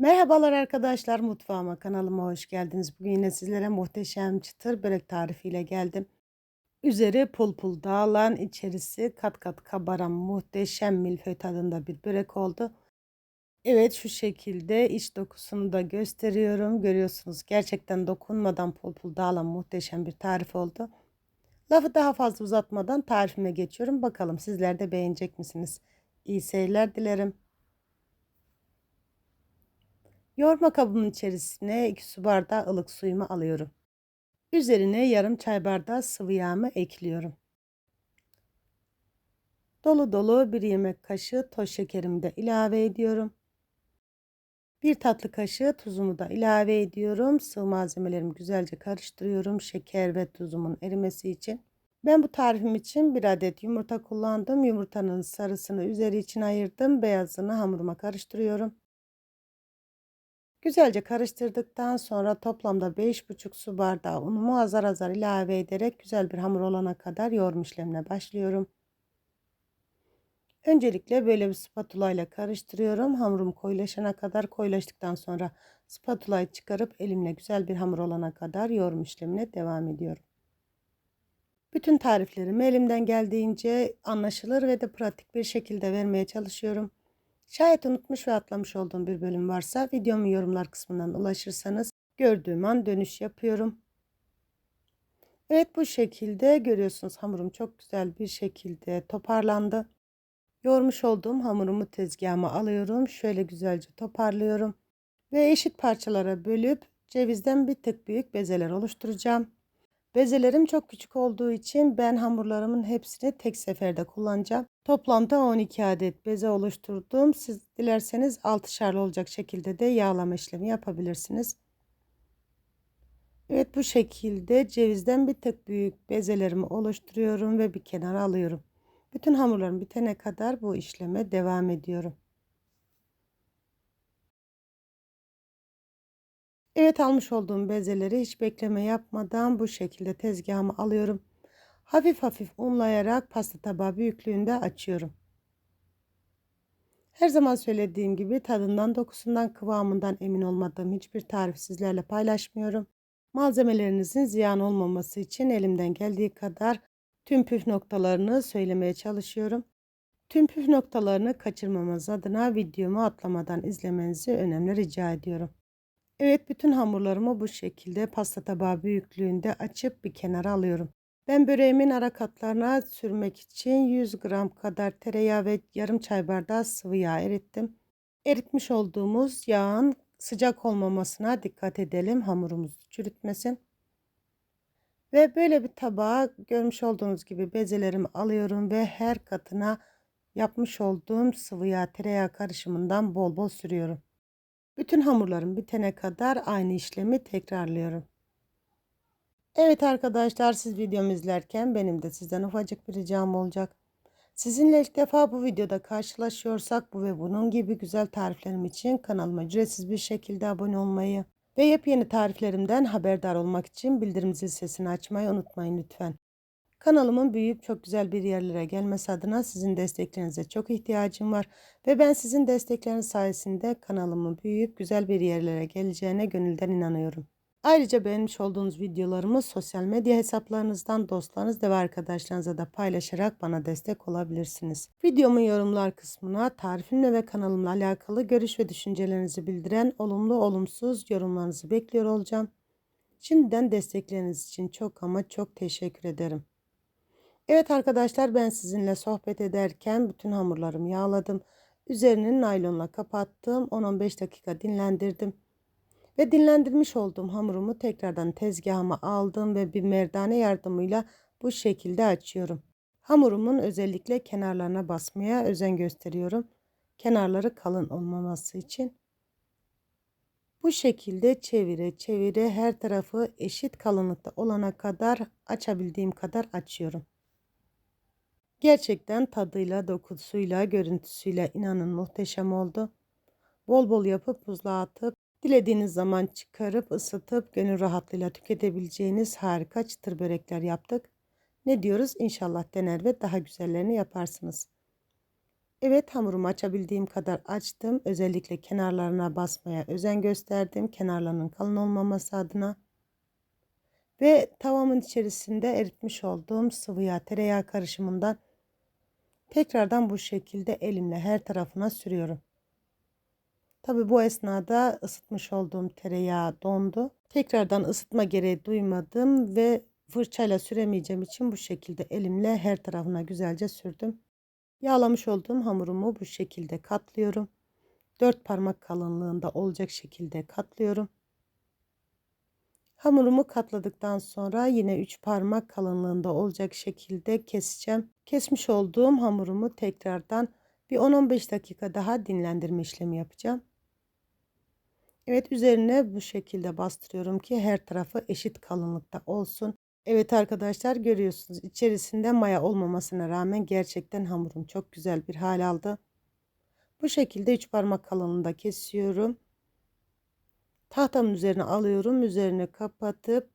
Merhabalar arkadaşlar mutfağıma kanalıma hoş geldiniz. Bugün yine sizlere muhteşem çıtır börek tarifiyle geldim. Üzeri pul pul dağılan içerisi kat kat kabaran muhteşem milföy tadında bir börek oldu. Evet şu şekilde iç dokusunu da gösteriyorum. Görüyorsunuz gerçekten dokunmadan pul pul dağılan muhteşem bir tarif oldu. Lafı daha fazla uzatmadan tarifime geçiyorum. Bakalım sizler de beğenecek misiniz? İyi seyirler dilerim. Yoğurma kabımın içerisine 2 su bardağı ılık suyumu alıyorum. Üzerine yarım çay bardağı sıvı yağımı ekliyorum. Dolu dolu bir yemek kaşığı toz şekerimi de ilave ediyorum. Bir tatlı kaşığı tuzumu da ilave ediyorum. Sıvı malzemelerimi güzelce karıştırıyorum. Şeker ve tuzumun erimesi için. Ben bu tarifim için bir adet yumurta kullandım. Yumurtanın sarısını üzeri için ayırdım. Beyazını hamuruma karıştırıyorum. Güzelce karıştırdıktan sonra toplamda 5,5 su bardağı unumu azar azar ilave ederek güzel bir hamur olana kadar yoğurma işlemine başlıyorum. Öncelikle böyle bir spatula ile karıştırıyorum. Hamurum koyulaşana kadar koyulaştıktan sonra spatulayı çıkarıp elimle güzel bir hamur olana kadar yoğurma işlemine devam ediyorum. Bütün tariflerimi elimden geldiğince anlaşılır ve de pratik bir şekilde vermeye çalışıyorum. Şayet unutmuş ve atlamış olduğum bir bölüm varsa videomun yorumlar kısmından ulaşırsanız gördüğüm an dönüş yapıyorum. Evet bu şekilde görüyorsunuz hamurum çok güzel bir şekilde toparlandı. Yoğurmuş olduğum hamurumu tezgahıma alıyorum. Şöyle güzelce toparlıyorum. Ve eşit parçalara bölüp cevizden bir tık büyük bezeler oluşturacağım. Bezelerim çok küçük olduğu için ben hamurlarımın hepsini tek seferde kullanacağım. Toplamda 12 adet beze oluşturdum. Siz dilerseniz 6'şarlı olacak şekilde de yağlama işlemi yapabilirsiniz. Evet bu şekilde cevizden bir tık büyük bezelerimi oluşturuyorum ve bir kenara alıyorum. Bütün hamurlarım bitene kadar bu işleme devam ediyorum. Evet almış olduğum bezeleri hiç bekleme yapmadan bu şekilde tezgahıma alıyorum. Hafif hafif unlayarak pasta tabağı büyüklüğünde açıyorum. Her zaman söylediğim gibi tadından, dokusundan, kıvamından emin olmadığım hiçbir tarif sizlerle paylaşmıyorum. Malzemelerinizin ziyan olmaması için elimden geldiği kadar tüm püf noktalarını söylemeye çalışıyorum. Tüm püf noktalarını kaçırmamanız adına videomu atlamadan izlemenizi önemli rica ediyorum. Evet bütün hamurlarımı bu şekilde pasta tabağı büyüklüğünde açıp bir kenara alıyorum. Ben böreğimin ara katlarına sürmek için 100 gram kadar tereyağı ve yarım çay bardağı sıvı yağ erittim. Eritmiş olduğumuz yağın sıcak olmamasına dikkat edelim hamurumuz çürütmesin. Ve böyle bir tabağa görmüş olduğunuz gibi bezelerimi alıyorum ve her katına yapmış olduğum sıvı yağ tereyağı karışımından bol bol sürüyorum. Bütün hamurlarım bitene kadar aynı işlemi tekrarlıyorum. Evet arkadaşlar siz videomu izlerken benim de sizden ufacık bir ricam olacak. Sizinle ilk defa bu videoda karşılaşıyorsak bu ve bunun gibi güzel tariflerim için kanalıma ücretsiz bir şekilde abone olmayı ve yepyeni tariflerimden haberdar olmak için bildirim zil sesini açmayı unutmayın lütfen. Kanalımın büyüyüp çok güzel bir yerlere gelmesi adına sizin desteklerinize çok ihtiyacım var. Ve ben sizin destekleriniz sayesinde kanalımın büyüyüp güzel bir yerlere geleceğine gönülden inanıyorum. Ayrıca beğenmiş olduğunuz videolarımı sosyal medya hesaplarınızdan dostlarınızla ve arkadaşlarınızla da paylaşarak bana destek olabilirsiniz. Videomun yorumlar kısmına tarifimle ve kanalımla alakalı görüş ve düşüncelerinizi bildiren olumlu olumsuz yorumlarınızı bekliyor olacağım. Şimdiden destekleriniz için çok ama çok teşekkür ederim. Evet arkadaşlar ben sizinle sohbet ederken bütün hamurlarımı yağladım. Üzerini naylonla kapattım. 10-15 dakika dinlendirdim. Ve dinlendirmiş olduğum hamurumu tekrardan tezgahıma aldım ve bir merdane yardımıyla bu şekilde açıyorum. Hamurumun özellikle kenarlarına basmaya özen gösteriyorum. Kenarları kalın olmaması için. Bu şekilde çevire çevire her tarafı eşit kalınlıkta olana kadar açabildiğim kadar açıyorum. Gerçekten tadıyla, dokusuyla, görüntüsüyle inanın muhteşem oldu. Bol bol yapıp buzluğa atıp dilediğiniz zaman çıkarıp ısıtıp gönül rahatlığıyla tüketebileceğiniz harika çıtır börekler yaptık. Ne diyoruz? İnşallah dener ve daha güzellerini yaparsınız. Evet hamurumu açabildiğim kadar açtım. Özellikle kenarlarına basmaya özen gösterdim. Kenarlarının kalın olmaması adına. Ve tavamın içerisinde eritmiş olduğum sıvı yağ tereyağı karışımından tekrardan bu şekilde elimle her tarafına sürüyorum. Tabi bu esnada ısıtmış olduğum tereyağı dondu. Tekrardan ısıtma gereği duymadım ve fırçayla süremeyeceğim için bu şekilde elimle her tarafına güzelce sürdüm. Yağlamış olduğum hamurumu bu şekilde katlıyorum. 4 parmak kalınlığında olacak şekilde katlıyorum. Hamurumu katladıktan sonra yine 3 parmak kalınlığında olacak şekilde keseceğim. Kesmiş olduğum hamurumu tekrardan bir 10-15 dakika daha dinlendirme işlemi yapacağım. Evet üzerine bu şekilde bastırıyorum ki her tarafı eşit kalınlıkta olsun. Evet arkadaşlar görüyorsunuz içerisinde maya olmamasına rağmen gerçekten hamurum çok güzel bir hal aldı. Bu şekilde 3 parmak kalınlığında kesiyorum. Tahtamın üzerine alıyorum. Üzerine kapatıp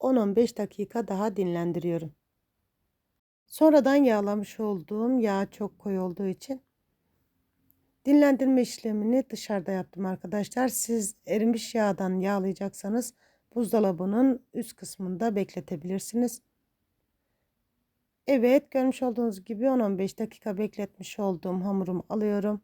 10-15 dakika daha dinlendiriyorum. Sonradan yağlamış olduğum yağ çok koyu olduğu için dinlendirme işlemini dışarıda yaptım arkadaşlar. Siz erimiş yağdan yağlayacaksanız buzdolabının üst kısmında bekletebilirsiniz. Evet görmüş olduğunuz gibi 10-15 dakika bekletmiş olduğum hamurumu alıyorum.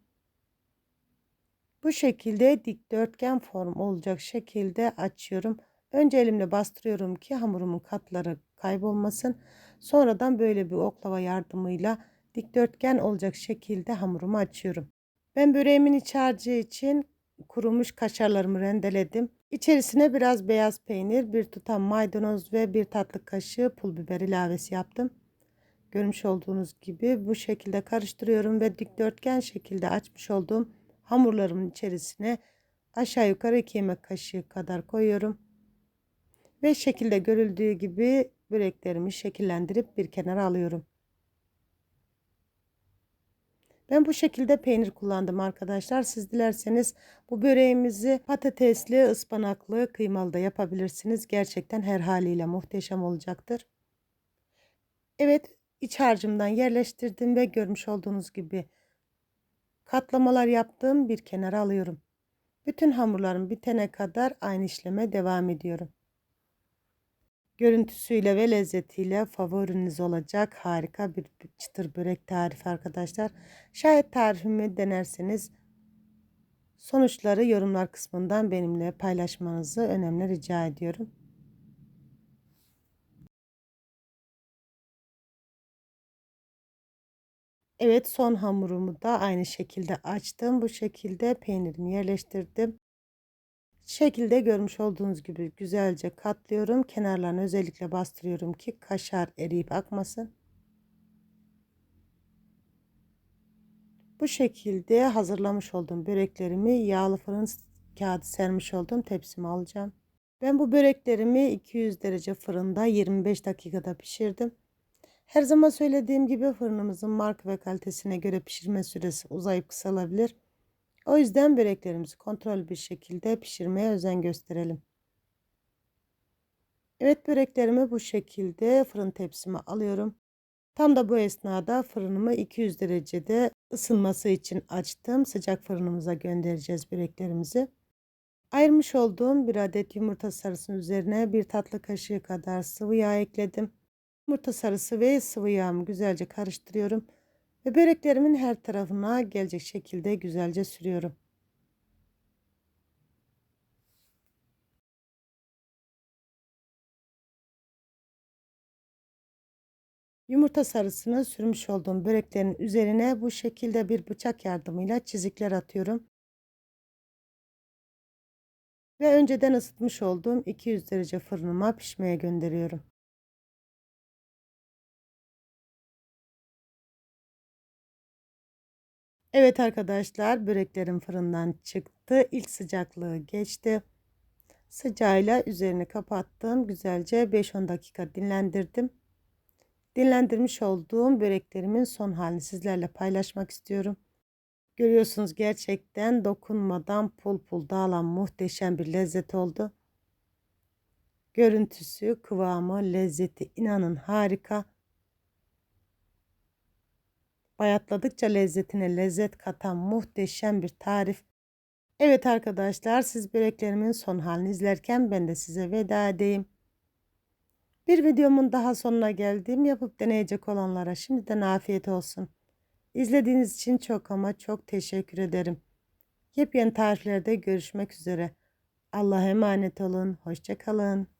Bu şekilde dikdörtgen form olacak şekilde açıyorum. Önce elimle bastırıyorum ki hamurumun katları kaybolmasın. Sonradan böyle bir oklava yardımıyla dikdörtgen olacak şekilde hamurumu açıyorum. Ben böreğimin iç harcı için kurumuş kaşarlarımı rendeledim. İçerisine biraz beyaz peynir, bir tutam maydanoz ve bir tatlı kaşığı pul biber ilavesi yaptım. Görmüş olduğunuz gibi bu şekilde karıştırıyorum ve dikdörtgen şekilde açmış olduğum hamurlarımın içerisine aşağı yukarı 2 yemek kaşığı kadar koyuyorum. Ve şekilde görüldüğü gibi böreklerimi şekillendirip bir kenara alıyorum. Ben bu şekilde peynir kullandım arkadaşlar. Siz dilerseniz bu böreğimizi patatesli, ıspanaklı, kıymalı da yapabilirsiniz. Gerçekten her haliyle muhteşem olacaktır. Evet iç harcımdan yerleştirdim ve görmüş olduğunuz gibi katlamalar yaptığım bir kenara alıyorum. Bütün hamurlarım bitene kadar aynı işleme devam ediyorum. Görüntüsüyle ve lezzetiyle favoriniz olacak harika bir çıtır börek tarifi arkadaşlar. Şayet tarifimi denerseniz sonuçları yorumlar kısmından benimle paylaşmanızı önemli rica ediyorum. Evet son hamurumu da aynı şekilde açtım. Bu şekilde peynirimi yerleştirdim. Şekilde görmüş olduğunuz gibi güzelce katlıyorum. Kenarlarını özellikle bastırıyorum ki kaşar eriyip akmasın. Bu şekilde hazırlamış olduğum böreklerimi yağlı fırın kağıdı sermiş olduğum tepsime alacağım. Ben bu böreklerimi 200 derece fırında 25 dakikada pişirdim. Her zaman söylediğim gibi fırınımızın marka ve kalitesine göre pişirme süresi uzayıp kısalabilir. O yüzden böreklerimizi kontrol bir şekilde pişirmeye özen gösterelim. Evet böreklerimi bu şekilde fırın tepsime alıyorum. Tam da bu esnada fırınımı 200 derecede ısınması için açtım. Sıcak fırınımıza göndereceğiz böreklerimizi. Ayırmış olduğum bir adet yumurta sarısının üzerine bir tatlı kaşığı kadar sıvı yağ ekledim. Yumurta sarısı ve sıvı yağımı güzelce karıştırıyorum ve böreklerimin her tarafına gelecek şekilde güzelce sürüyorum. Yumurta sarısını sürmüş olduğum böreklerin üzerine bu şekilde bir bıçak yardımıyla çizikler atıyorum. Ve önceden ısıtmış olduğum 200 derece fırınıma pişmeye gönderiyorum. Evet arkadaşlar böreklerim fırından çıktı. İlk sıcaklığı geçti. Sıcağıyla üzerini kapattım. Güzelce 5-10 dakika dinlendirdim. Dinlendirmiş olduğum böreklerimin son halini sizlerle paylaşmak istiyorum. Görüyorsunuz gerçekten dokunmadan pul pul dağılan muhteşem bir lezzet oldu. Görüntüsü, kıvamı, lezzeti inanın harika. Bayatladıkça lezzetine lezzet katan muhteşem bir tarif. Evet arkadaşlar siz böreklerimin son halini izlerken ben de size veda edeyim. Bir videomun daha sonuna geldim. Yapıp deneyecek olanlara şimdiden afiyet olsun. İzlediğiniz için çok ama çok teşekkür ederim. Yepyeni tariflerde görüşmek üzere. Allah'a emanet olun. Hoşçakalın.